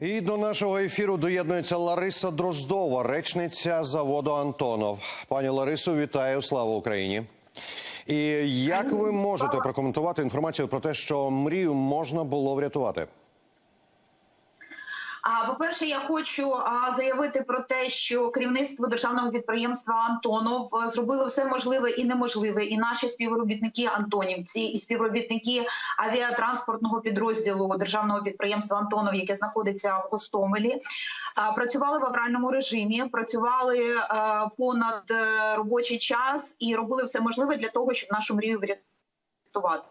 І до нашого ефіру доєднується Лариса Дроздова, речниця заводу Антонов. Пані Ларисо, вітаю! Слава Україні! І як ви можете прокоментувати інформацію про те, що мрію можна було врятувати? А по-перше, я хочу заявити про те, що керівництво державного підприємства Антонов зробило все можливе і неможливе. І наші співробітники Антонівці, і співробітники авіатранспортного підрозділу державного підприємства Антонов, яке знаходиться в Гостомелі, працювали в авральному режимі, працювали понад е, робочий час і робили все можливе для того, щоб нашу мрію врятувати.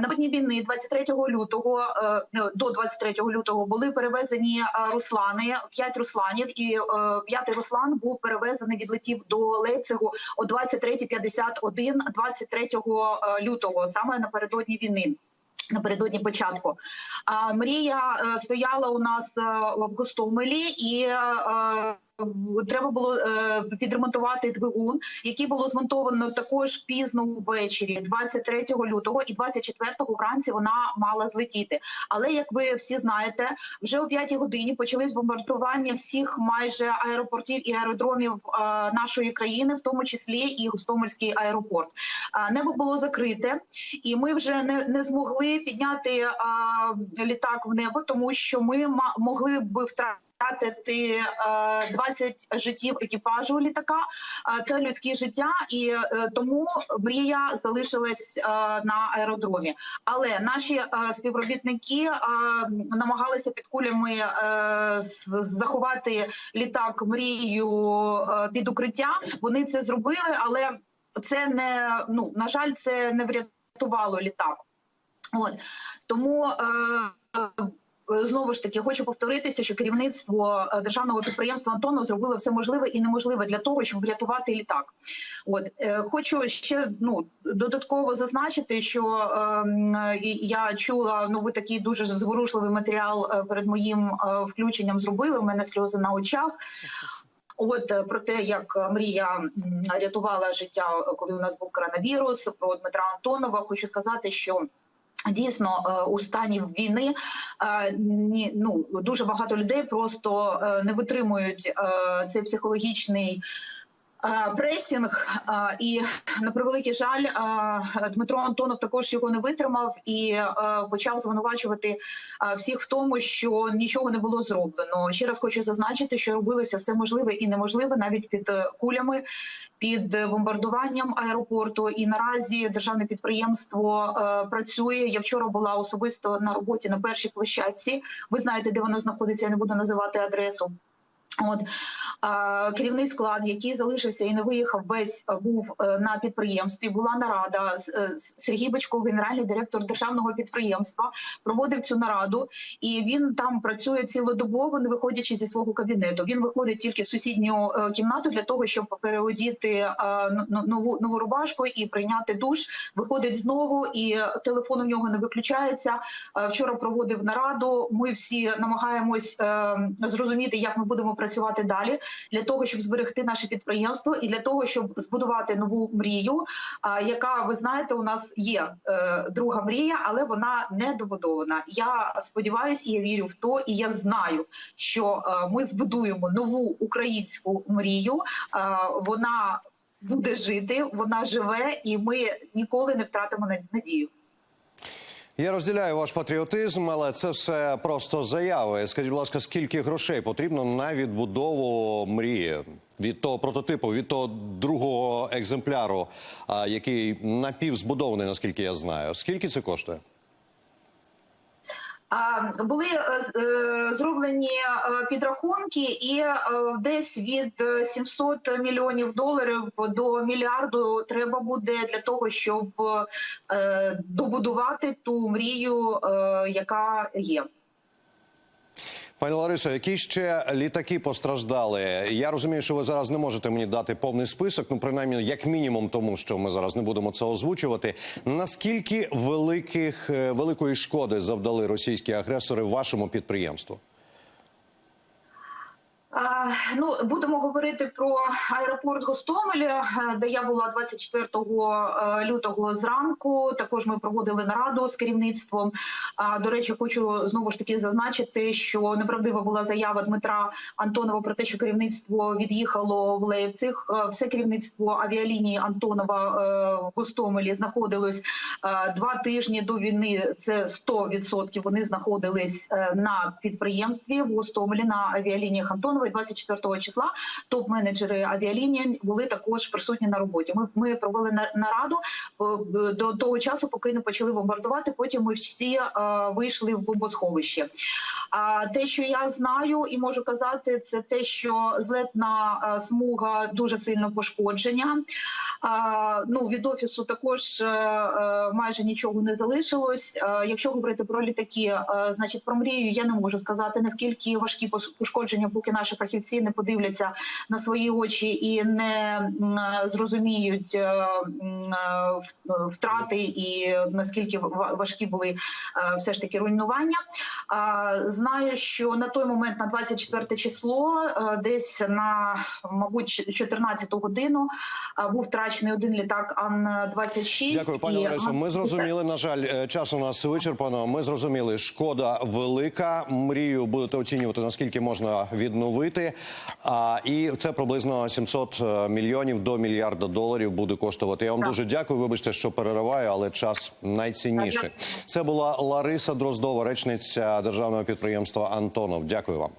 На дні війни 23 лютого е, ну, до 23 лютого були перевезені е, руслани, п'ять русланів, і е, п'ятий руслан був перевезений, відлетів до Лейпцигу о 23.51 23 лютого, саме напередодні війни. Напередодні початку мрія е, стояла у нас е, в Гостомелі, і е, треба було е, підремонтувати двигун, який було змонтовано також пізно ввечері, 23 лютого і 24 вранці вона мала злетіти. Але як ви всі знаєте, вже о 5 годині почались бомбардування всіх майже аеропортів і аеродромів е, нашої країни, в тому числі і Гостомельський аеропорт. Е, Небо було закрите, і ми вже не, не змогли підняти е, літак в небо, тому що ми могли би втратити втратити е, 20 життів екіпажу літака. Е, Це людське життя, і е, тому мрія залишилась е, на аеродромі. Але наші е, співробітники е, намагалися під кулями е, заховати літак мрією е, під укриття. Вони це зробили, але це не ну на жаль, це не врятувало літак. От тому. Е, Знову ж таки, хочу повторитися, що керівництво е, державного підприємства Антонов зробило все можливе і неможливе для того, щоб врятувати літак. От е, хочу ще ну додатково зазначити, що і я чула ну ви такий дуже зворушливий матеріал е, перед моїм е, включенням зробили. У мене сльози на очах. От е, про те, як е, мрія рятувала життя, е, коли у нас був коронавірус, про Дмитра Антонова, хочу сказати, що. Дійсно, е, у стані війни е, ні, ну дуже багато людей просто е, не витримують цей психологічний. Пресінг і на превеликий жаль, Дмитро Антонов також його не витримав і почав звинувачувати всіх в тому, що нічого не було зроблено. Ще раз хочу зазначити, що робилося все можливе і неможливе навіть під е, кулями, під е, бомбардуванням аеропорту. І наразі державне підприємство е, працює. Я вчора була особисто на роботі на першій площадці. Ви знаєте, де вона знаходиться. Я не буду називати адресу. От керівний склад, який залишився і не виїхав, весь був е, на підприємстві. Була нарада. Е, Сергій Бачков, генеральний директор державного підприємства, проводив цю нараду, і він там працює цілодобово, не виходячи зі свого кабінету. Він виходить тільки в сусідню е, кімнату для того, щоб переодіти нову нову рубашку і прийняти душ. Виходить знову, і телефон у нього не виключається. Вчора проводив нараду. Ми всі намагаємось е, зрозуміти, як ми будемо працювати далі для того, щоб зберегти наше підприємство, і для того, щоб збудувати нову мрію, яка ви знаєте, у нас є е, друга мрія, але вона не добудована. Я сподіваюся, і я вірю в то, і я знаю, що е, ми збудуємо нову українську мрію. Е, Вона буде жити, вона живе, і ми ніколи не втратимо на- надію. Я розділяю ваш патріотизм, але це все просто заяви. Скажіть, будь ласка, скільки грошей потрібно на відбудову мрії від того прототипу, від того другого екземпляру, який напівзбудований, наскільки я знаю. Скільки це коштує? Були е, е, зроблені е, підрахунки, і десь від е, 700 мільйонів доларів до мільярду треба буде для того, щоб добудувати ту мрію, яка є. Пані Ларисо, які ще літаки постраждали? Я розумію, що ви зараз не можете мені дати повний список, ну принаймні, як мінімум, тому що ми зараз не будемо це озвучувати. Наскільки великих е, великої шкоди завдали російські агресори вашому підприємству? Ну, будемо говорити про аеропорт Гостомель, е, де я була 24 е, лютого зранку. Також ми проводили нараду з керівництвом. До речі, хочу знову ж таки зазначити, що неправдива була заява Дмитра Антонова про те, що керівництво від'їхало в Лейпциг. Е, Все керівництво авіалінії Антонова в Гостомелі знаходилось два тижні до війни. Це 100% Вони знаходились на підприємстві в Гостомелі на авіалініях Антонова. І 24 числа топ-менеджери авіалінії були також присутні на роботі. Ми, ми провели на- нараду е, до того часу, поки не почали бомбардувати. Потім ми всі е, вийшли в бомбосховище. А те, що я знаю і можу казати, це те, що злетна е, смуга дуже сильно пошкодження. Ну від офісу також е, е, майже нічого не залишилось. Е, якщо говорити про літаки, значить про мрію я не можу сказати наскільки важкі пошкодження, поки наші фахівці не подивляться на свої очі і не зрозуміють втрати і наскільки ва- важкі були все ж таки руйнування. Знаю, що на той момент, на 24 число, десь на мабуть 14 годину був втрачений один літак Ан 26 Дякую, пані Ларисо. Ми зрозуміли. На жаль, е, час у нас вичерпано. Ми зрозуміли, шкода велика. Мрію будете оцінювати наскільки можна відновити. А і це приблизно 700 мільйонів до мільярда доларів буде коштувати. Я вам Так. дуже дякую. Вибачте, що перериваю, але час найцінніше. Це була Лариса Дроздова, речниця державного підприємства Антонов. Дякую вам.